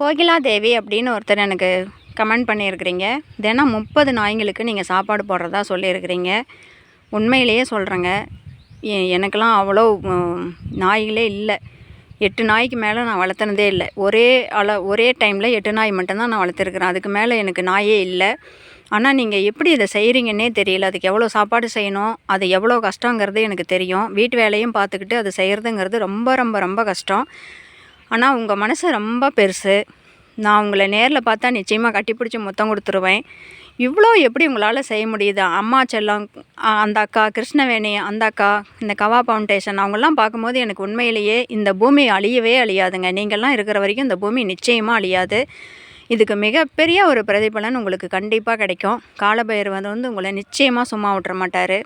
கோகிலா தேவி அப்படின்னு ஒருத்தர் எனக்கு கமெண்ட் பண்ணியிருக்கிறீங்க. தினம் முப்பது நாய்ங்களுக்கு நீங்கள் சாப்பாடு போடுறதா சொல்லியிருக்கிறீங்க. உண்மையிலேயே சொல்கிறேங்க எனக்கெல்லாம் அவ்வளோ நாய்களே இல்லை. எட்டு நாய்க்கு மேலே நான் வளர்த்துனதே இல்லை. ஒரே அள ஒரே டைமில் எட்டு நாய் மட்டும்தான் நான் வளர்த்துருக்குறேன். அதுக்கு மேலே எனக்கு நாயே இல்லை. ஆனால் நீங்கள் எப்படி இதை செய்கிறீங்கன்னே தெரியல. அதுக்கு எவ்வளோ சாப்பாடு செய்யணும் அது எவ்வளோ கஷ்டங்கிறது எனக்கு தெரியும். வீட்டு வேலையும் பார்த்துக்கிட்டு அது செய்கிறதுங்கிறது ரொம்ப ரொம்ப ரொம்ப கஷ்டம். ஆனால் உங்கள் மனசு ரொம்ப பெருசு. நான் உங்களை நேரில் பார்த்தா நிச்சயமாக கட்டிப்பிடிச்சி மொத்தம் கொடுத்துருவேன். இவ்வளோ எப்படி உங்களால் செய்ய முடியுது? அம்மா செல்லம் அந்த அக்கா கிருஷ்ணவேணி அந்த அக்கா இந்த கவா ஃபவுண்டேஷன் அவங்கெல்லாம் பார்க்கும்போது எனக்கு உண்மையிலேயே இந்த பூமி அழியவே அழியாதுங்க. நீங்கள்லாம் இருக்கிற வரைக்கும் இந்த பூமி நிச்சயமாக அழியாது. இதுக்கு மிகப்பெரிய ஒரு பிரதிபலன் உங்களுக்கு கண்டிப்பாக கிடைக்கும். காலபைரவர் வந்து உங்களை நிச்சயமாக சும்மா விட்டுற மாட்டார்.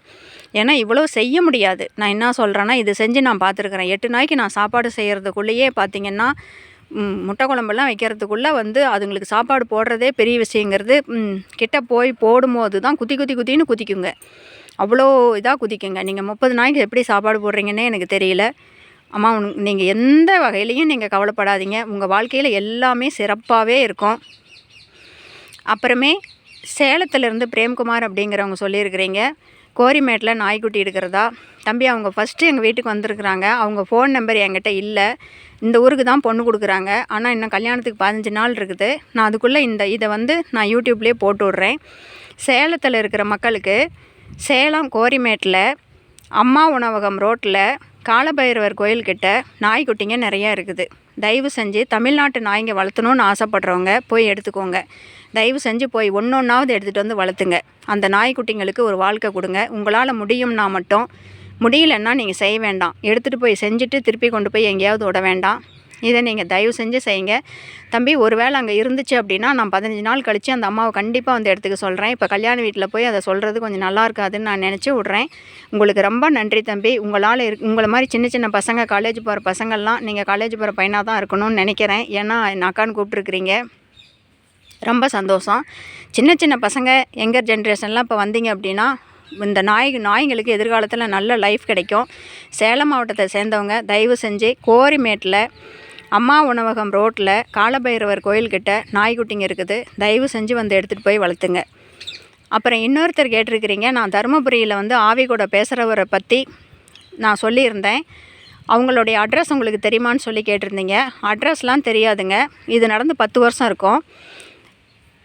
ஏன்னா இவ்வளோ செய்ய முடியாது. நான் என்ன சொல்கிறேன்னா இது செஞ்சு நான் பார்த்துருக்குறேன். எட்டு நாய்க்கு நான் சாப்பாடு செய்கிறதுக்குள்ளேயே பார்த்தீங்கன்னா முட்டை குழம்பெல்லாம் வைக்கிறதுக்குள்ளே வந்து அதுங்களுக்கு சாப்பாடு போடுறதே பெரிய விஷயங்கிறது கிட்ட போய் போடும்போது தான் குத்தி குத்தி குத்தின்னு குதிக்குங்க. அவ்வளோ இதாக குதிக்குங்க. நீங்கள் முப்பது நாய்க்கு எப்படி சாப்பாடு போடுறீங்கன்னே எனக்கு தெரியல. அம்மா நீங்கள் எந்த வகையிலையும் நீங்கள் கவலைப்படாதீங்க. உங்கள் வாழ்க்கையில் எல்லாமே சிறப்பாகவே இருக்கும். அப்புறமே சேலத்திலேருந்து பிரேம்குமார் அப்படிங்கிறவங்க சொல்லியிருக்கிறீங்க. கோரிமேட்டில் நாய்க்குட்டி இருக்கிறதா? தம்பி அவங்க ஃபஸ்ட்டு எங்கள் வீட்டுக்கு வந்திருக்கிறாங்க. அவங்க ஃபோன் நம்பர் என்கிட்ட இல்லை. இந்த ஊருக்கு தான் பொண்ணு கொடுக்குறாங்க. ஆனால் இன்னும் கல்யாணத்துக்கு பதினஞ்சு நாள் இருக்குது. நான் அதுக்குள்ளே இந்த இதை வந்து நான் யூடியூப்லேயே போட்டு விட்றேன். சேலத்தில் இருக்கிற மக்களுக்கு சேலம் கோரிமேட்டில் அம்மா உணவகம் ரோட்டில் காலபைரவர் கோயில்கிட்ட நாய்க்குட்டிங்க நிறையா இருக்குது. தயவு செஞ்சு தமிழ்நாட்டு நாய்ங்க வளர்த்தணும்னு ஆசைப்படுறவங்க போய் எடுத்துக்கோங்க. தயவு செஞ்சு போய் ஒன்று ஒன்றாவது எடுத்துகிட்டு வந்து வளர்த்துங்க. அந்த நாய்க்குட்டிங்களுக்கு ஒரு வாழ்க்கை கொடுங்க. உங்களால் முடியும்னா மட்டும். முடியலன்னா நீங்கள் செய்ய வேண்டாம். எடுத்துகிட்டு போய் செஞ்சுட்டு திருப்பி கொண்டு போய் எங்கேயாவது விட வேண்டாம். இதை நீங்கள் தயவு செஞ்சு செய்யுங்க. தம்பி ஒருவேளை அங்கே இருந்துச்சு அப்படின்னா நான் பதினஞ்சு நாள் கழித்து அந்த அம்மாவை கண்டிப்பாக வந்து எடுத்துக்க சொல்கிறேன் இப்போ கல்யாண வீட்டில் போய் அதை சொல்கிறது கொஞ்சம் நல்லா இருக்காதுன்னு நான் நினச்சி விட்றேன். உங்களுக்கு ரொம்ப நன்றி தம்பி. உங்களால் இரு உங்களை மாதிரி சின்ன சின்ன பசங்க காலேஜ் போகிற பசங்கள்லாம் நீங்கள் காலேஜ் போகிற பையனாக தான் இருக்கணும்னு நினைக்கிறேன். ஏன்னா என் அக்கான்னு கூப்பிட்ருக்குறீங்க ரொம்ப சந்தோஷம். சின்ன சின்ன பசங்க எங்கர் ஜென்ரேஷன்லாம் இப்போ வந்தீங்க அப்படின்னா இந்த நாய் நாய்களுக்கு எதிர்காலத்தில் நல்ல லைஃப் கிடைக்கும். சேலம் மாவட்டத்தை சேர்ந்தவங்க தயவு செஞ்சு கோரிமேட்டில் அம்மா உணவகம் ரோட்டில் காலபைரவர் கோயில்கிட்ட நாய்க்குட்டிங்க இருக்குது. தயவு செஞ்சு வந்து எடுத்துகிட்டு போய் வளர்த்துங்க. அப்புறம் இன்னொருத்தர் கேட்டிருக்கிறீங்க. நான் தருமபுரியில் வந்து ஆவி கூட பேசுகிறவரை பற்றி நான் சொல்லியிருந்தேன். அவங்களுடைய அட்ரஸ் உங்களுக்கு தெரியுமான்னு சொல்லி கேட்டிருந்தீங்க. அட்ரஸ்லாம் தெரியாதுங்க. இது நடந்து பத்து வருஷம் இருக்கும்.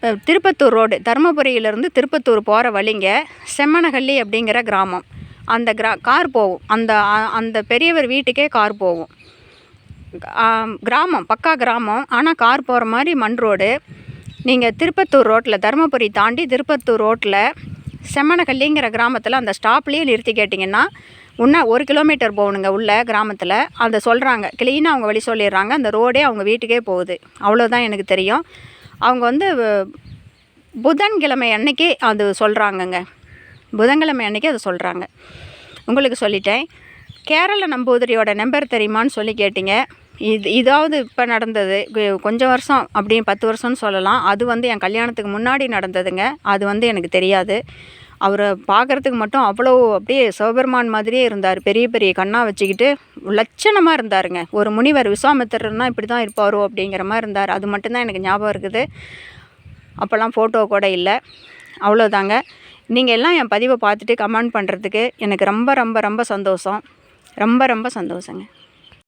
திருப்பத்தூர் ரோடு தருமபுரியிலேருந்து திருப்பத்தூர் போகிற வழிங்க செம்மனஹள்ளி அப்படிங்கிற கிராமம். அந்த கிரா கார் போகும். அந்த அ- அந்த பெரியவர் வீட்டுக்கே கார் போகும். கிராமம் பக்கா கிராமம். ஆனால் கார் போகிற மாதிரி மண் ரோடு. நீங்கள் திருப்பத்தூர் ரோட்டில் தருமபுரி தாண்டி திருப்பத்தூர் ரோட்டில் செம்மனகல்லிங்கிற கிராமத்தில் அந்த ஸ்டாப்லேயே நிறுத்தி கேட்டிங்கன்னா இன்னும் ஒரு கிலோமீட்டர் போகணுங்க உள்ள கிராமத்தில். அதை சொல்கிறாங்க க்ளீனாக அவங்க வழி சொல்லிடுறாங்க. அந்த ரோடே அவங்க வீட்டுக்கே போகுது. அவ்வளோதான் எனக்கு தெரியும். அவங்க வந்து புதன்கிழமை அன்னைக்கு அது சொல்கிறாங்கங்க புதன்கிழமை அன்னைக்கு அதை சொல்கிறாங்க உங்களுக்கு சொல்லிட்டேன். கேரள நம்பூதிரியோட நம்பர் தெரியுமான்னு சொல்லி கேட்டிங்க. இது இதாவது இப்போ நடந்தது. கொஞ்சம் வருஷம் அப்படின்னு பத்து வருஷம்னு சொல்லலாம். அது வந்து என் கல்யாணத்துக்கு முன்னாடி நடந்ததுங்க. அது வந்து எனக்கு தெரியாது. அவரை பார்க்குறதுக்கு மட்டும் அவ்வளோ அப்படியே சிவபெருமான் மாதிரியே இருந்தார். பெரிய பெரிய கண்ணா வச்சுக்கிட்டு லட்சணமாக இருந்தாருங்க. ஒரு முனிவர் விஸ்வாமித்திரர்னா இப்படி தான் இருப்பாரோ அப்படிங்கிற மாதிரி இருந்தார். அது மட்டும்தான் எனக்கு ஞாபகம் இருக்குது. அப்போல்லாம் ஃபோட்டோ கூட இல்லை. அவ்வளோதாங்க நீங்கள் எல்லாம் என் பதிவை பார்த்துட்டு கமெண்ட் பண்ணுறதுக்கு எனக்கு ரொம்ப ரொம்ப ரொம்ப சந்தோஷம். ரொம்ப ரொம்ப சந்தோஷங்க.